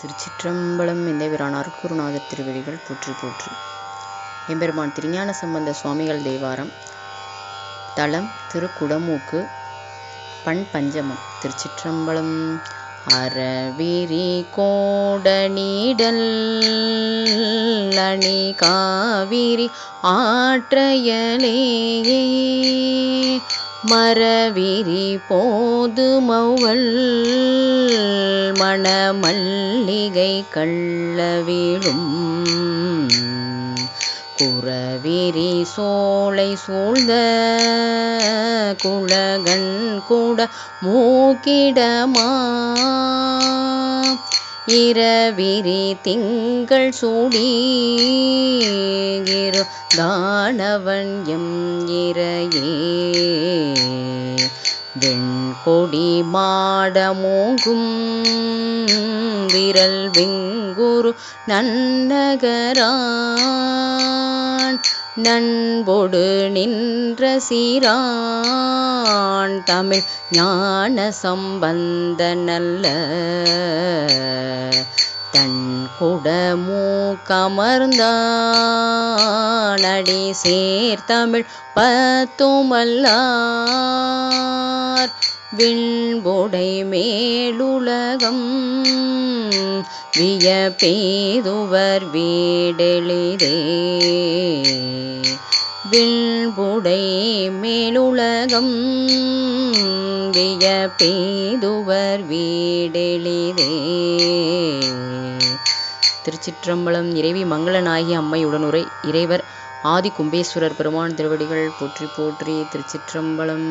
திருச்சிற்றம்பலம் எந்தவிரானார் குருநாதர் திருவடிகள் போற்றி போற்றி. எம்பெருமான் திருஞான சம்பந்த சுவாமிகள் தேவாரம். தலம் திருக்குடமூக்கு பண் பஞ்சமம். திருச்சிற்றம்பலம் அறவிரி கோட அணி காவிரி ஆற்றையலே மரவிரி போது மௌவள் மணமல்லிகை கள்ளவிழும் குறவிரி சோலை சூழ்ந்த குழகன் கூட மூக்கிடமா. இரவிரி திங்கள் சூடி தானவன் எம் இறையே. வெண்கொடி மாடமோகும் விரல் வெங்குரு நன்னகரான். நண்பொடு நின்ற சீரான் தமிழ் ஞான சம்பந்த நல்ல. தன் குடமூ குடமூக்கமர்ந்தானடி சேர்த்தமிழ் பத்துமல்லார். விண்புடை மேலுலகம் வியப்பேதுவர் வீடெளிதே. விண்புடை மேலுலகம் விய பேதுவர் வீடெளிதே. திருச்சிற்றம்பலம் இறைவி மங்களநாயகி அம்மையுடனுரை இறைவர் ஆதி கும்பேஸ்வரர் பெருமான் திருவடிகள் போற்றி போற்றி திருச்சிற்றம்பலம்.